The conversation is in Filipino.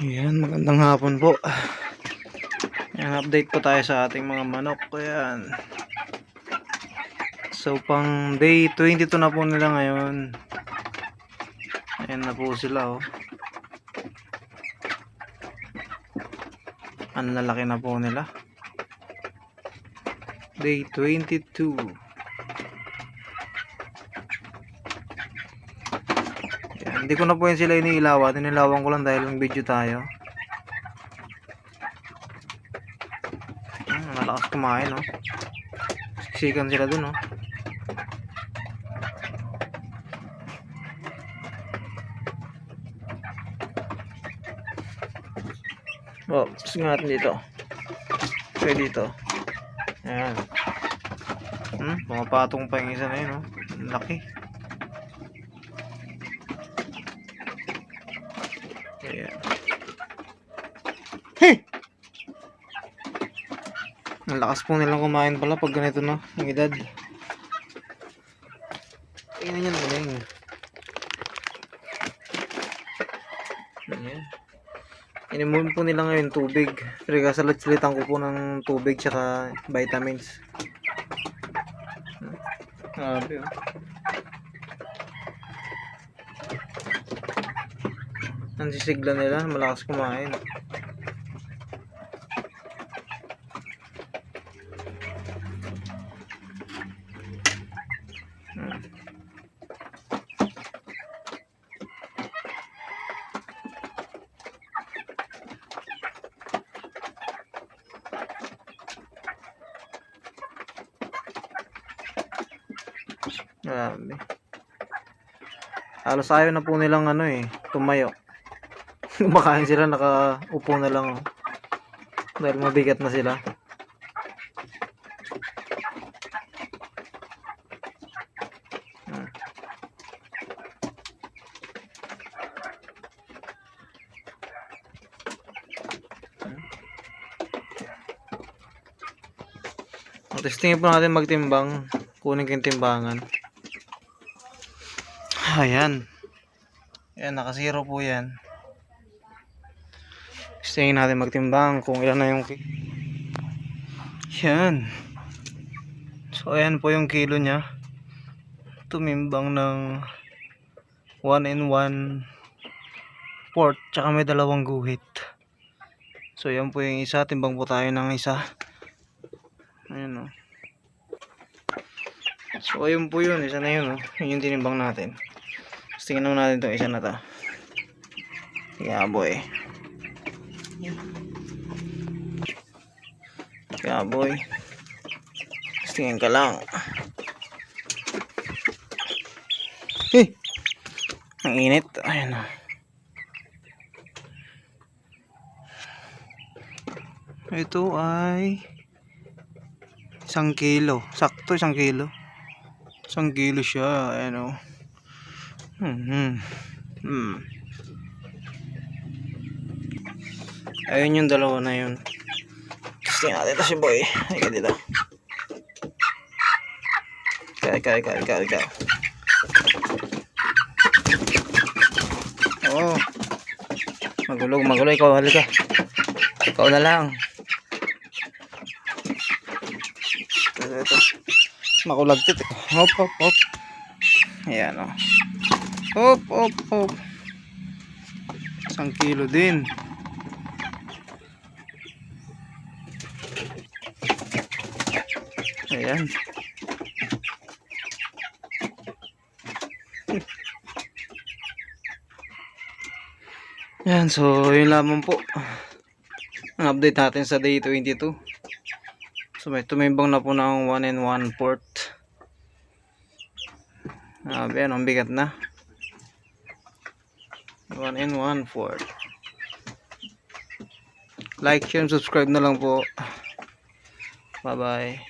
Ayan, magandang hapon po. Ayan, update po tayo sa ating mga manok. Ayan. So, pang day 22 na po nila ngayon. Ayan na po sila, oh. Ang lalaki na po nila. Day 22. Hindi ko na po yan sila iniilawan. Inilawan ko lang dahil ng video tayo. Hmm, malakas kumain, oh. Siksikan sila dun, oh. Oh, gusto nga natin dito. Pwede dito. Ayan. Hmm, mga patong pa yung isa na yun, oh. Ang Laki. Ayan. Hey! Ang lakas po nilang kumain pala pag ganito na, ang edad. Tingnan yan, galing. Ayan. Inimum po nila ngayon tubig. Pero kasalit-salitan ko po ng tubig tsaka vitamins. Grabe oh. Ang sisigla nila, malakas kumain. Hmm. Grabe. Halos ayaw na po nilang ano eh, tumayo. Kumakain sila, nakaupo na lang. Oh. Dahil mabigat na sila. Hmm. Testingin po natin magtimbang. Kunin ko yung timbangan. Ayan. Ayan, nakasiro po yan. Testingin natin magtimbang kung ilan na yung Yan. So, ayan po yung kilo niya. Tumimbang ng 1 in 1 port. Tsaka may dalawang guhit. So, yan po yung isa. Timbang po tayo ng isa. Ayan o. So, ayun po yun. Isa na yun, oh. Yun yung tinimbang natin. Tapos tingnan natin itong isa na to. Yeah, boy. Yeah, boy. Tingin ka lang. Eh! Ang init. Ayan, oh. Ito ay isang kilo. Sakto isang kilo. Isang kilo siya. Ayan o. Hmm. Hmm. hmm. Ayun yung dalawa na yun. Gusto natin ito si boy. Halika dito. Ikaw, ikaw, ikaw, ikaw, ikaw. Oo. Magulo, magulo. Ikaw, halika. Ikaw na lang. Ito, ito. Makulagtit. Hop, hop, hop. Ayan o. Hop, hop, hop. Isang kilo din. Ayan. Yan, so yun lamang po. Ang update natin sa day 22. So may tumimbang na po ng 1 in 1 port. Grabe, ano, ang bigat na. 1 in 1 port. Like, share, and subscribe na lang po. Bye-bye.